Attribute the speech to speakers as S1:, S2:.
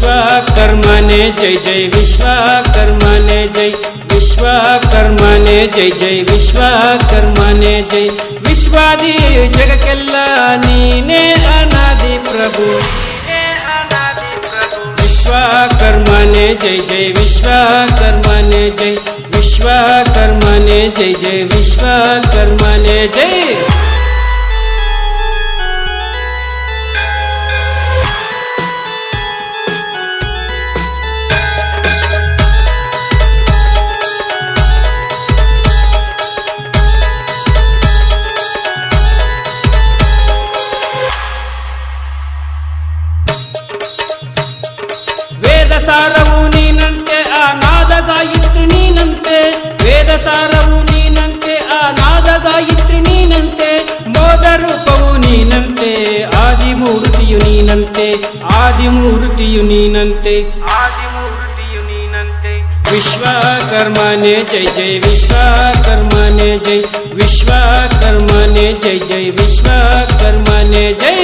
S1: ವಿಶ್ವಕರ್ಮನೆ ಜೈ ಜೈ ವಿಶ್ವಕರ್ಮನೆ ಜೈ ವಿಶ್ವಕರ್ಮನೆ ಜೈ ಜೈ ವಿಶ್ವಕರ್ಮನೆ ಜೈ ವಿಶ್ವಾದಿ ಜಗಕ್ಕೆಲ್ಲ ನೀನೇ ಅನಾದಿ ಪ್ರಭು ವಿಶ್ವಕರ್ಮನೆ ಜೈ ಜೈ ವಿಶ್ವಕರ್ಮನೆ ಜೈ ವಿಶ್ವಕರ್ಮನೆ ಜೈ ಜೈ ವಿಶ್ವಕರ್ಮನೆ ಜೈ ವೇದ ಸಾರವು ನೀನಂತೆ ಆ ನಾದ ಗಾಯತ್ರಿ ನೀನಂತೆ. ವೇದ ಸಾರವು ನೀನಂತೆ ಆ ನಾದ ಗಾಯತ್ರಿ ನೀನಂತೆ. ಮೋದ ರೂಪವು ನೀನಂತೆ ಆದಿಮೂರ್ತಿಯು ನೀನಂತೆ ಆದಿಮೂರ್ತಿಯು ನೀನಂತೆ. ಆದಿಮೂರ್ತಿಯು ನೀನಂತೆ. ವಿಶ್ವಕರ್ಮನೆ ಜೈ ಜೈ ವಿಶ್ವಕರ್ಮನೆ ಜೈ ವಿಶ್ವಕರ್ಮನೆ ಜೈ ಜೈ ವಿಶ್ವಕರ್ಮನೆ ಜೈ.